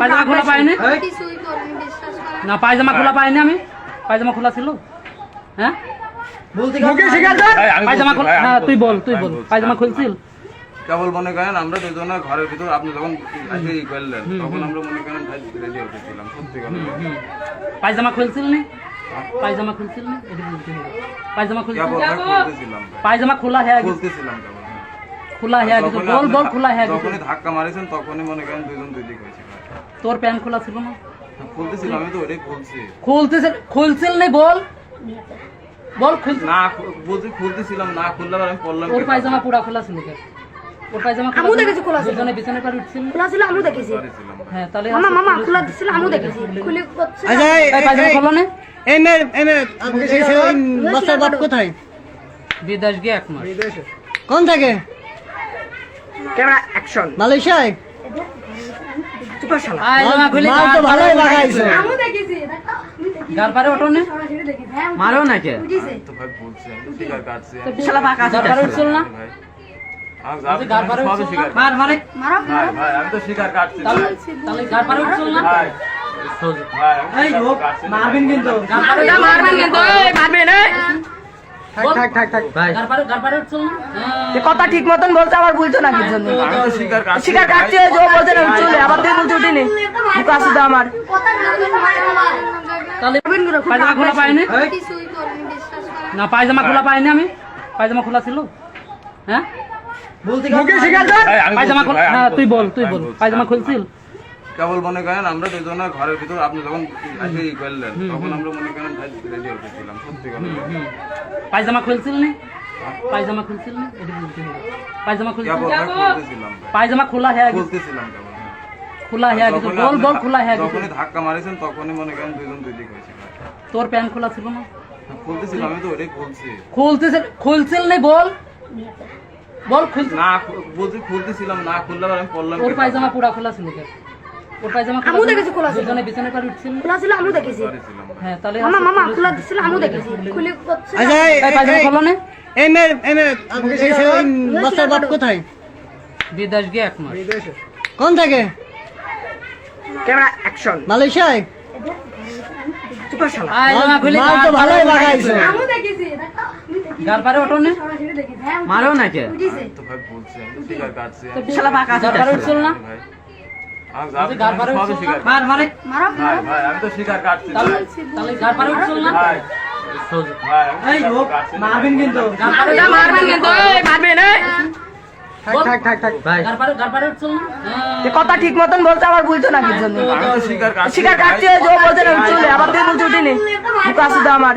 পায়জামা খোলা পাইনি করেন না পায়জামা খোলা পাইনি আমি। পায়জামা খোলা ছিল। হ্যাঁ? কর পায়জামা খোলা হ্যাঁ তুই বল তুই বল পায়জামা খুলছিল। কেবল মনে করেন আমরা দুজনে ঘরের ভিতর আপনি যখন ই করলেন তখন আমরা মনে করেন ভাই রেডি উঠেছিলাম সত্যি কথা। পায়জামা খুলছিল নি? পায়জামা খুলছিল নি? পায়জামা খুলছিল। পায়জামা খোলা হ্যাঁ খুলতেছিলাম হ্যাঁ। খোলা হ্যাঁ গেছে বল বল খোলা হ্যাঁ গেছে। যখনই ধাক্কা মারিছেন তখনই মনে করেন দুজন দুই দিক হয়েছে। তোর প্যান্ট খোলা ছিল না? খুলতেছিলাম আমি তো ওটাই খুলছি। খুলতেছিল খুলছিল নি বল। বল খুলছিল না বলছি খুলতেছিলাম না খুললে আমি পড়লাম ওর পায়জামা পুরা খোলা ছিল কে? ওর পায়জামা আমিও দেখেছি খোলা ছিল। বিছানায় পার উঠছিল? খোলা ছিল আমিও দেখেছি। হ্যাঁ তাহলে মামা মামা খোলা আমিও দেখেছি। খুলে করছে আচ্ছা পায়জামা খোলা নে। এনে এনে বাচ্চার বাপ কোথায়? বিদেশ গিয়ে এক মাস। কোন থাকে? Camera action. মালয়েশিয়ায়? চুপার শালা মাল তো ভালোই লাগাইছে। আমিও দেখেছি দেখো, আমি দেখেছি। গার পারে ওঠো নে। হ্যাঁ মারো নাকি? উঠিছে। তো ভাই বলছি আমি তো স্বীকার কাটছি। শালা বাঁকা আছে। পারে উঠছিল না? না? তো না? তো না। মারবেন কিন্তু। মারবেন কিন্তু মারবেন কথা ঠিক মতন বলছে আবার বলছো না কিছু শিকার কাটছে যে বলছে না চলে আবার তুই বলছো উঠিনি মুখ আসু তো আমার। পায়জামা খোলা পাইনি? না পায়জামা খোলা পাইনি আমি? পায়জামা খোলা ছিল? হ্যাঁ? পায়জামা খোলা হ্যাঁ তুই বল তুই বল। পায়জামা খুলছিল? কেবল মনে করেন আমরা দুজনে ঘরের ভিতর আপনি যখন এসে ই করলেন তখন আমরা মনে করেন ভাই রেডি উঠেছিলাম সত্যি কথা। পায়জামা খুলছিল পায়জামা খুলছিল এটা বলতে হবে। পায়জামা খুলছিল? কেবল ভাই খুলতেছিলাম ভাই। পায়জামা খোলা হ্যাঁ খুলতেছিলাম কেবল হ্যাঁ। খোলা হ্যাঁ গেছে যখনই বল আপনি বল ধা- খোলা হ্যাঁ যখনই ধাক্কা মারিছেন তখনই মনে করেন দুজন দুই দিক হয়েছে তোর প্যান্ট খোলা ছিল না? খুলতেছিলাম আমি তো ওটাই খুলছি। খুলতেছিল খুলছিল নি বল? বল খুলছিল না বলছি খুলতেছিলাম না খুললে আমি পড়লাম ওর পায়জামা পুরা খোলা ছিল কে ওর পায়জামা আমিও দেখেছি খোলা ছিল। দুজনে বিছানায় পার উঠছিল। খোলা ছিল আমিও দেখেছি। হ্যাঁ তাহলে মামা মামা খোলা ছিল আমিও দেখেছি। খুলে করছে আচ্ছা এই- এই পায়জামা এই- খোলা নে। এনে এনে এই সে বাচ্চার বাপ কোথায়? বিদেশ গিয়ে এক মাস। কোন থাকে? Camera action. মালয়েশিয়ায়? হ্যাঁ মারো নাকি? তো ভাই বলছি আমি তো কাটছি। শালা বাঁকা আছে গার পারে উঠছিল না? ভাই। আমি তো কাটছি ভাই। মারবেন কিন্তু মারবেন কিন্তু মারবেন কথা ঠিক মতন বলছে আবার বলছো না কিছু শিকার কাটছে যে বলছে না চলে আবার তুই বলছো উঠিনি আমার